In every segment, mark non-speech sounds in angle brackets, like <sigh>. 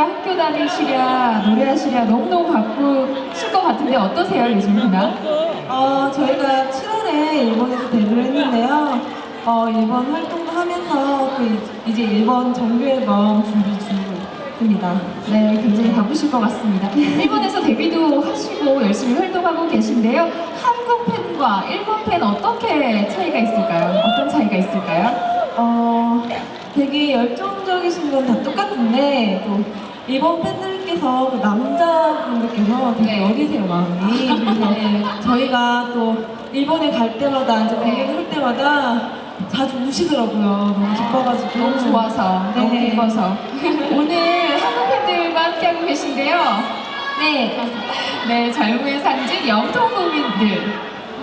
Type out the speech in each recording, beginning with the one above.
학교 다니시랴 노래하시랴 너무너무 바쁘실 것 같은데 어떠세요 요즘 누나? 어, 저희가 7월에 일본에서 데뷔를 했는데요. 어, 일본 활동도 하면서 그 이제 일본 정규 앨범 준비 있습니다. 네, 굉장히 바쁘실 것 같습니다. 일본에서 데뷔도 하시고 열심히 활동하고 계신데요. 한국 팬과 일본 팬 어떻게 차이가 있을까요? 어떤 차이가 있을까요? 어, 되게 열정적이신 건 다 똑같은데 또 일본 팬들께서 그 남자분들께서 되게 네. 어리세요 마음이 그래서 <laughs> 저희가 또 일본에 갈 때마다 이제 공연을 할 때마다 자주 우시더라고요 너무 기뻐가지고 너무 좋아서, 너무 네. 기뻐서. <laughs> 오늘 한국 팬들과 함께하고 계신데요. 네, 네, 젊음의 상징 영통국민들.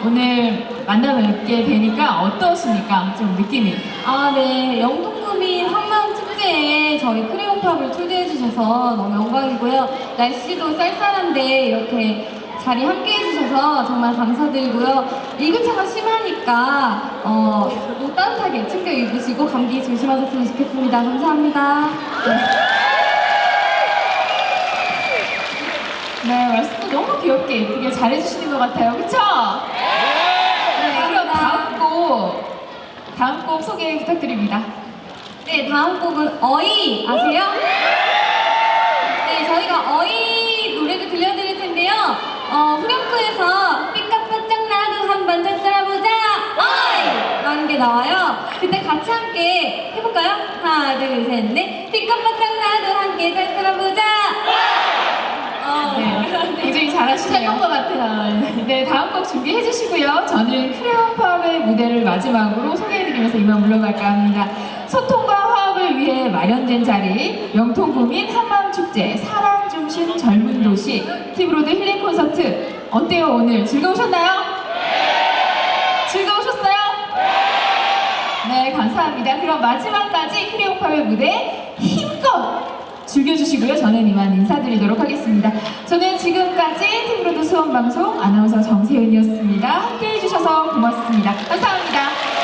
오늘 만나 뵙게 되니까 어떠십니까? 좀 느낌이. 아, 네. 영동구민 한마음 축제에 저희 크레용팝을 초대해 주셔서 너무 영광이고요. 날씨도 쌀쌀한데 이렇게 자리 함께 해주셔서 정말 감사드리고요. 일교차가 심하니까 어, 또 따뜻하게 챙겨 입으시고 감기 조심하셨으면 좋겠습니다. 감사합니다. 네, 말씀 도 너무 귀엽게 예쁘게 잘해주시는 것 같아요. 그쵸? 네, 그럼 다음 곡, 다음 곡 소개 부탁드립니다. 네, 다음 곡은 어이 아세요? 네, 저희가 어이 노래를 들려드릴 텐데요. 어, 후렴구에서 삐까빠짝 나도 한번 짝살아보자 어이! 라는 게 나와요. 그때 같이 함께 해볼까요? 하나, 둘, 셋, 넷. 삐까빠짝 나도 함께 짝살아보자 어, 네, 굉장히 잘하시네요. 것 같아요. 네, 다음 곡 준비해 주시고요. 저는 크레용팝의 무대를 마지막으로 소개해드리면서 이만 물러갈까 합니다. 소통과 화합을 위해 마련된 자리, 영통구민 한마음축제, 사랑 중심 젊은 도시, 티브로드 힐링 콘서트. 어때요, 오늘? 즐거우셨나요? 즐거우셨어요? 네, 감사합니다. 그럼 마지막까지 크레용팝의 무대 힘껏 즐겨주시고요. 저는 이만 인사드리도록 하겠습니다. 저는 지금까지 팀브로드 수원방송 아나운서 정세은이었습니다. 함께 해주셔서 고맙습니다. 감사합니다.